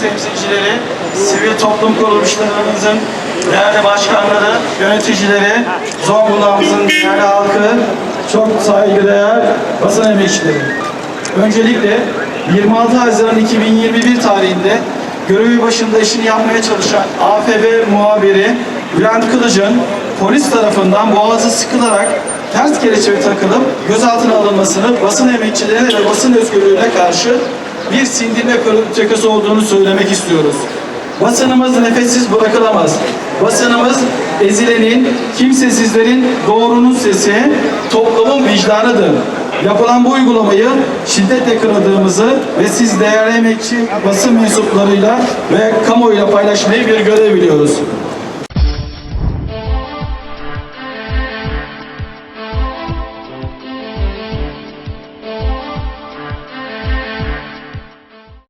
temsilcileri, sivil toplum kuruluşlarımızın değerli başkanları, yöneticileri, Zonguldak'ımızın değerli halkı, çok saygıdeğer basın emekçileri. Öncelikle 26 Haziran 2021 tarihinde görevi başında işini yapmaya çalışan AFB muhabiri Bülent Kılıç'ın polis tarafından boğazı sıkılarak ters kereçe takılıp gözaltına alınmasını basın emekçilerine ve basın özgürlüğüne karşı bir sindirme politikası olduğunu söylemek istiyoruz. Basınımız nefessiz bırakılamaz. Basınımız ezilenin, kimsesizlerin doğrunun sesi, toplumun vicdanıdır. Yapılan bu uygulamayı şiddetle kınadığımızı ve siz değerli emekçi basın mensuplarıyla ve kamuoyuyla paylaşmayı bir görev biliyoruz.